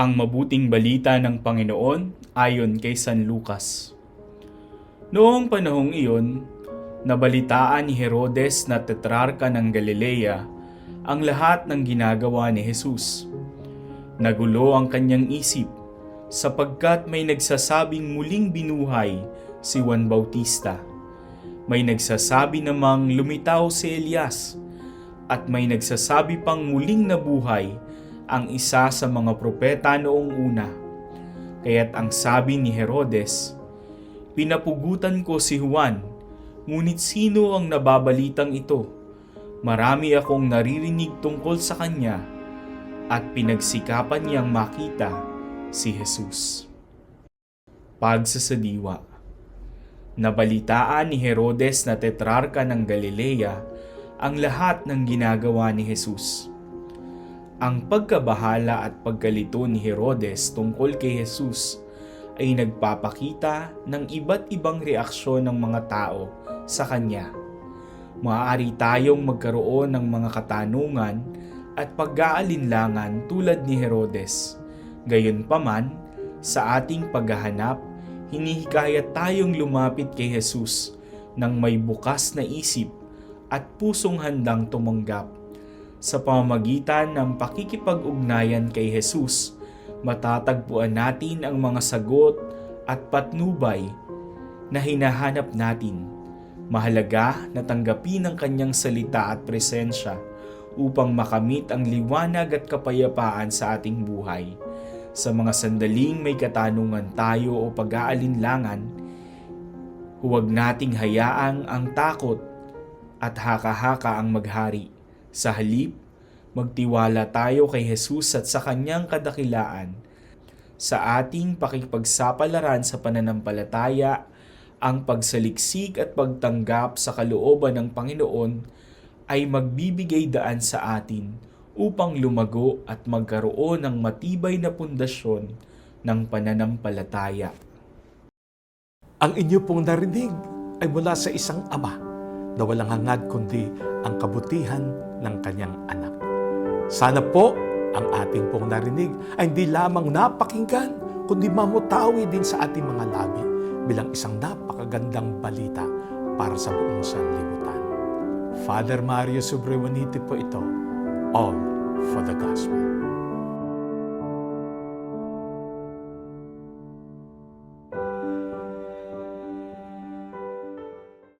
Ang mabuting balita ng Panginoon ayon kay San Lucas. Noong panahong iyon, nabalitaan ni Herodes na tetrarka ng Galilea ang lahat ng ginagawa ni Jesus. Nagulo ang kanyang isip sapagkat may nagsasabing muling binuhay si Juan Bautista. May nagsasabi namang lumitaw si Elias at may nagsasabi pang muling nabuhay ang isa sa mga propeta noong una. Kaya't ang sabi ni Herodes, Pinapugutan ko si Juan, ngunit sino ang nababalitang ito? Marami akong naririnig tungkol sa kanya at pinagsikapan niyang makita si Jesus. Pagsasadiwa Nabalitaan ni Herodes na tetrarka ng Galilea ang lahat ng ginagawa ni Jesus. Ang pagkabahala at pagkalito ni Herodes tungkol kay Jesus ay nagpapakita ng iba't ibang reaksyon ng mga tao sa kanya. Maaari tayong magkaroon ng mga katanungan at pag-aalinlangan tulad ni Herodes. Gayunpaman, sa ating paghahanap, hinihikayat tayong lumapit kay Jesus ng may bukas na isip at pusong handang tumanggap sa pamamagitan ng pakikipag-ugnayan kay Jesus, matatagpuan natin ang mga sagot at patnubay na hinahanap natin. Mahalaga na tanggapin ang kanyang salita at presensya upang makamit ang liwanag at kapayapaan sa ating buhay. Sa mga sandaling may katanungan tayo o pag-aalinlangan, huwag nating hayaang ang takot at haka-haka ang maghari. Sa halip, magtiwala tayo kay Jesus at sa kanyang kadakilaan. Sa ating pakipagsapalaran sa pananampalataya, ang pagsaliksik at pagtanggap sa kalooban ng Panginoon ay magbibigay daan sa atin upang lumago at magkaroon ng matibay na pundasyon ng pananampalataya. Ang inyo pong narinig ay mula sa isang ama na walang hangad kundi ang kabutihan ng kanyang anak. Sana po ang ating pong narinig ay hindi lamang napakinggan, kundi mamutawi din sa ating mga labi bilang isang napakagandang balita para sa buong sanlibutan. Father Mario Sobrewanite po ito, All for the Gospel.